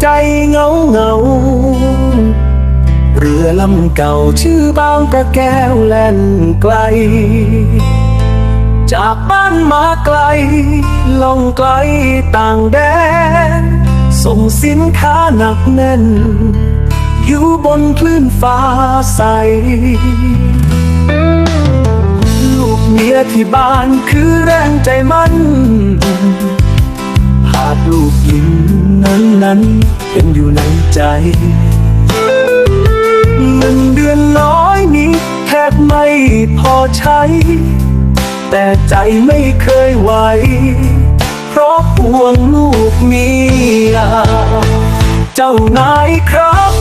ใจเงาเงา เรือลำเก่าชื่อบางกระแก้วแล่นไกล จากบ้านมาไกล ลงไกลต่างแดน ส่งสินค้าหนักแน่น อยู่บนคลื่นฟ้าใสลูกเมียที่บ้านคือแรงใจมัน นั้นเป็นอยู่ในใจเงินเดือนน้อยนี้แทบไม่พอใช้ แต่ใจไม่เคยไหว เพราะห่วงลูกเมียเจ้านายครับ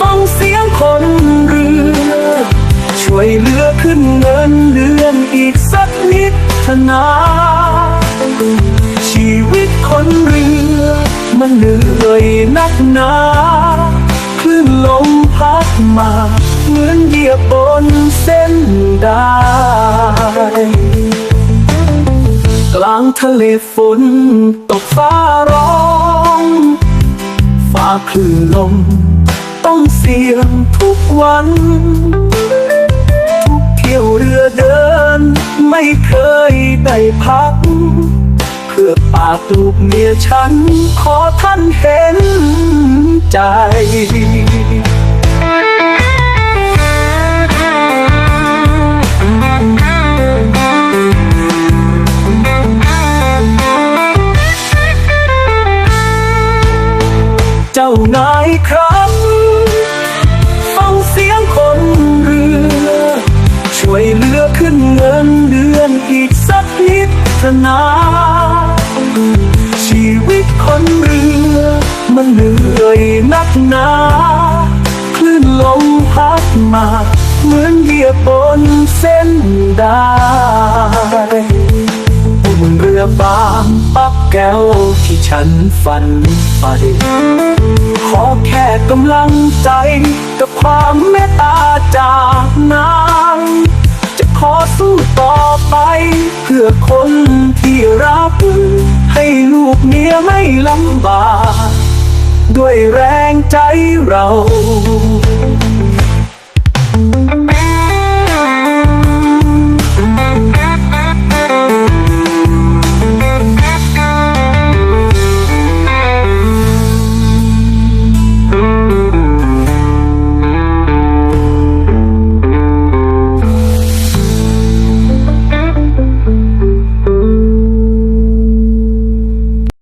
ฟังเสียงคนเรือช่วยเหลือขึ้นเงินเดือนอีกสักนิดเถอะนะชีวิตคนเรือ มันเหนื่อยนักหนาคลื่นลมพัดมา เหมือนเหยียบบนเส้นได้กลางทะเลฝนตกฟ้าร้อง ฟ้าคลื่นลม ต้องเสี่ยงทุกวัน ทุกเที่ยวเรือเดิน ไม่เคยได้พักากลูกเมียฉัน ขอท่านเห็นใจเจ้านายครับฟังเสียงคนเรือ ช่วยเหลือขึ้นเงินเดือนอีกสักนิดนะ ชีวิตคนเรือ มันเหนื่อยนักหนาคลื่นลมพัดมา เหมือนเหยียบบนเส้นได้บนเรือบางปักแก้วที่ฉันฝันไปขอแค่กำลังใจกับความเมตตาจากนาง ไม่ลำบาก ด้วยแรงใจเรา